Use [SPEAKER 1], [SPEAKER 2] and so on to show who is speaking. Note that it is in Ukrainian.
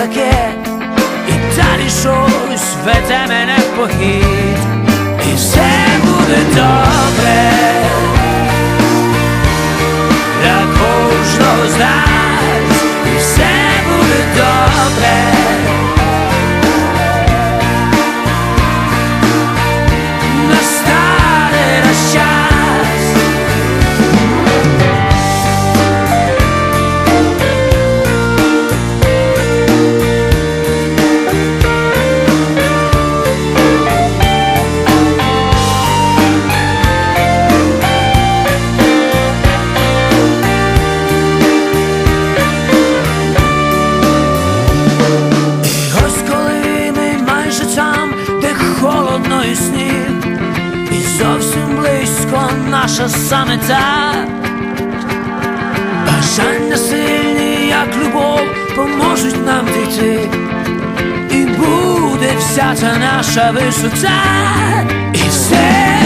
[SPEAKER 1] Таке, і далі щось веде мене в похід, і все буде добре наша самета, бажання сильні, як любов, поможуть нам дійти, і буде вся ця наша висота, і все